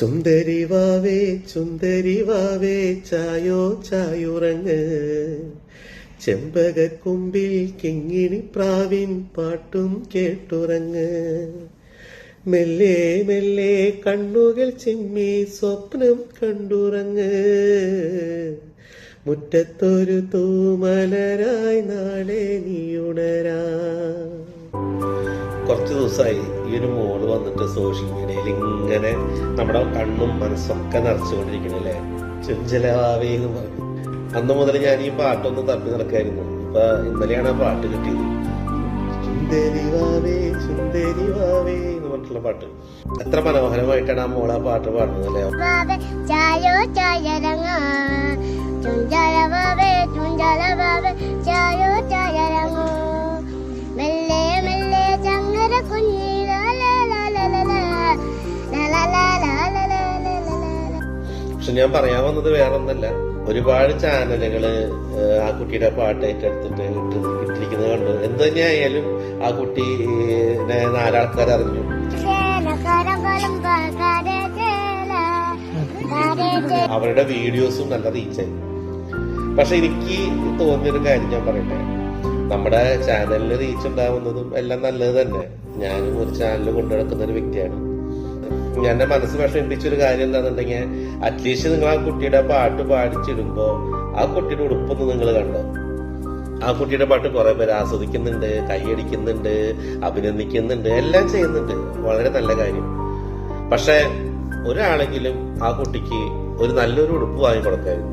ചുന്ദരി വാവേ ചുന്ദരി വാവേ ചായോ ചായുറങ്ങ്. ചെമ്പകക്കുമ്പിൽ കിങ്ങിണി പ്രാവിൻ പാട്ടും കേട്ടുറങ്ങ്. മെല്ലെ മെല്ലെ കണ്ണുകൾ ചിമ്മി സ്വപ്നം കണ്ടുറങ്ങ്. മുറ്റത്തൊരു തൂമലരായി നാളെ നീ ഉണരാ കുറച്ച് ദിവസമായി ഈ ഒരു മോൾ വന്നിട്ട് സോഷ്യൽ മീഡിയയിൽ ഇങ്ങനെ നമ്മുടെ കണ്ണും മനസ്സൊക്കെ നിറച്ചുകൊണ്ടിരിക്കണല്ലേ? ചുഞ്ചലാവേ എന്ന് പറഞ്ഞു അന്ന് മുതൽ ഞാൻ ഈ പാട്ടൊന്ന് തപ്പി നടക്കായിരുന്നു. ഇപ്പൊ ഇന്നലെയാണ് ആ പാട്ട് കിട്ടിയത്. പറഞ്ഞിട്ടുള്ള പാട്ട്. എത്ര മനോഹരമായിട്ടാണ് ആ മോൾ പാട്ട് പാടുന്നത് അല്ലേ ചായോ ചുഞ്ചല പക്ഷെ ഞാൻ പറയാൻ വന്നത് വേറെ ഒന്നല്ല ഒരുപാട് ചാനലുകൾ ആ കുട്ടിയുടെ പാട്ട് ഏറ്റെടുത്തിട്ട് ഇട്ട് ഇട്ടിരിക്കുന്നത് കണ്ടു. എന്ത് തന്നെയായാലും ആ കുട്ടി നാലാൾക്കാർ അറിഞ്ഞു. അവരുടെ വീഡിയോസും നല്ല റീച്ചായി. പക്ഷെ എനിക്ക് തോന്നിയൊരു കാര്യം ഞാൻ പറയട്ടെ. നമ്മുടെ ചാനലിൽ റീച്ച് ഉണ്ടാവുന്നതും എല്ലാം നല്ലത് തന്നെ. ഞാനും ഒരു ചാനൽ കൊണ്ടു നടക്കുന്ന ഒരു വ്യക്തിയാണ്. എന്റെ മനസ്സ് വിഷമിപ്പിച്ചൊരു കാര്യം എന്താണെന്നുണ്ടെങ്കിൽ അറ്റ്ലീസ്റ്റ് നിങ്ങൾ ആ കുട്ടിയുടെ പാട്ട് പാടിച്ചിടുമ്പോ ആ കുട്ടിയുടെ ഉടുപ്പൊന്ന് നിങ്ങൾ കണ്ടോ? ആ കുട്ടിയുടെ പാട്ട് കുറെ പേര് ആസ്വദിക്കുന്നുണ്ട് കൈയടിക്കുന്നുണ്ട് അഭിനന്ദിക്കുന്നുണ്ട് എല്ലാം ചെയ്യുന്നുണ്ട്. വളരെ നല്ല കാര്യം. പക്ഷെ ഒരാളെങ്കിലും ആ കുട്ടിക്ക് ഒരു നല്ലൊരു ഉടുപ്പ് വാങ്ങി കൊടുക്കായിരുന്നു.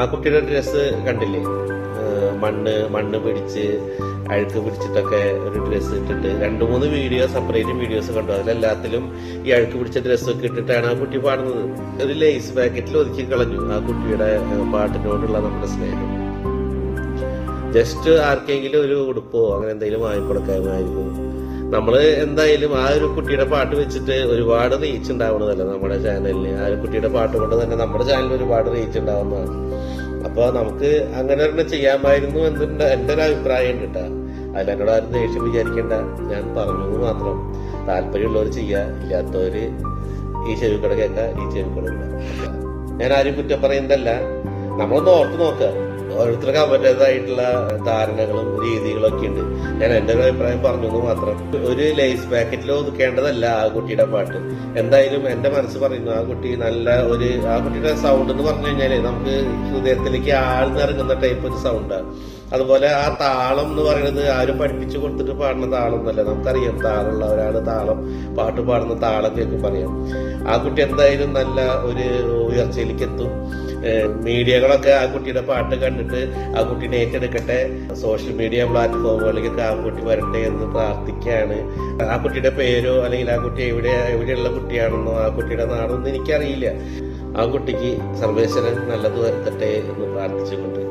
ആ കുട്ടിയുടെ ഡ്രസ്സ് കണ്ടില്ലേ? മണ്ണ് മണ്ണ് പിടിച്ച് അഴുക്ക് പിടിച്ചിട്ടൊക്കെ ഒരു ഡ്രസ്സ് ഇട്ടിട്ട് രണ്ടു മൂന്ന് വീഡിയോ സെപ്പറേറ്റ് വീഡിയോസ് കണ്ടു. അതിലെല്ലാത്തിലും ഈ അഴുക്ക് പിടിച്ച ഡ്രസ്സൊക്കെ ഇട്ടിട്ടാണ് ആ കുട്ടി പാടുന്നത്. ഒരു ലേസ് പാക്കറ്റിൽ ഒതുക്കി കളഞ്ഞു ആ കുട്ടിയുടെ പാട്ടിനോടുള്ള നമ്മുടെ സ്നേഹം. ജസ്റ്റ് ആർക്കെങ്കിലും ഒരു ഉടുപ്പോ അങ്ങനെ എന്തെങ്കിലും വാങ്ങിക്കൊടുക്കാമായിരുന്നു. നമ്മൾ എന്തായാലും ആ ഒരു കുട്ടിയുടെ പാട്ട് വെച്ചിട്ട് ഒരുപാട് റീച്ച് ഉണ്ടാവുന്നതല്ല നമ്മുടെ ചാനലിന് ആ ഒരു കുട്ടിയുടെ പാട്ട് കൊണ്ട് തന്നെ നമ്മുടെ ചാനലിൽ ഒരുപാട് റീച്ച് ഉണ്ടാവുന്നതാണ്. അപ്പൊ നമുക്ക് അങ്ങനെ തന്നെ ചെയ്യാമായിരുന്നു എന്നുണ്ട് എന്റെ ഒരു അഭിപ്രായം ഉണ്ട് കേട്ടാ. അതിൽ എന്നോട് ആരും ദേഷ്യം വിചാരിക്കേണ്ട. ഞാൻ പറഞ്ഞു മാത്രം താല്പര്യമുള്ളവർ ചെയ്യുക ഇല്ലാത്തവര് ഈ ചെവിക്കട കേൾക്ക ഈ ചെവിക്കട ഞാൻ ആരും കുറ്റം പറയുന്നതല്ല. നമ്മളൊന്ന് ഓർത്ത് നോക്കുക. ഓരോരുത്തർക്ക് അവരുടേതായിട്ടുള്ള ധാരണകളും രീതികളും ഒക്കെ ഉണ്ട്. ഞാൻ എന്റെ ഒരു അഭിപ്രായം പറഞ്ഞു മാത്രം. ഒരു ലേസ് പാക്കറ്റിൽ ഒതുക്കേണ്ടതല്ല ആ കുട്ടിയുടെ പാട്ട്. എന്തായാലും എന്റെ മനസ്സ് പറയുന്നു ആ കുട്ടി നല്ല ഒരു ആ കുട്ടിയുടെ സൗണ്ട് എന്ന് പറഞ്ഞു കഴിഞ്ഞാൽ നമുക്ക് ഹൃദയത്തിലേക്ക് ആഴ്ന്നിറങ്ങുന്ന ടൈപ്പ് ഒരു സൗണ്ടാണ് അതുപോലെ ആ താളം എന്ന് പറയുന്നത് ആരും പഠിപ്പിച്ചു കൊടുത്തിട്ട് പാടുന്ന താളം എന്നല്ല നമുക്കറിയാം താളമുള്ള ഒരാൾ താളം പാട്ട് പാടുന്ന താളം കേൾക്കും പറയാം. ആ കുട്ടി എന്തായാലും നല്ല ഒരു ഉയർച്ചയിലേക്ക് എത്തും. മീഡിയകളൊക്കെ ആ കുട്ടിയുടെ പാട്ട് കണ്ടിട്ട് ആ കുട്ടീനെ ഏറ്റെടുക്കട്ടെ സോഷ്യൽ മീഡിയ പ്ലാറ്റ്ഫോമുകളിലേക്ക് ആ കുട്ടി വരട്ടെ എന്ന് പ്രാർത്ഥിക്കുകയാണ്. ആ കുട്ടിയുടെ പേരോ അല്ലെങ്കിൽ ആ കുട്ടി എവിടെ എവിടെയുള്ള കുട്ടിയാണെന്നോ ആ കുട്ടിയുടെ നാടൊന്നും എനിക്കറിയില്ല. ആ കുട്ടിക്ക് സർവേശ്വരൻ നല്ലത് വരുത്തട്ടെ എന്ന് പ്രാർത്ഥിച്ചുകൊണ്ട്.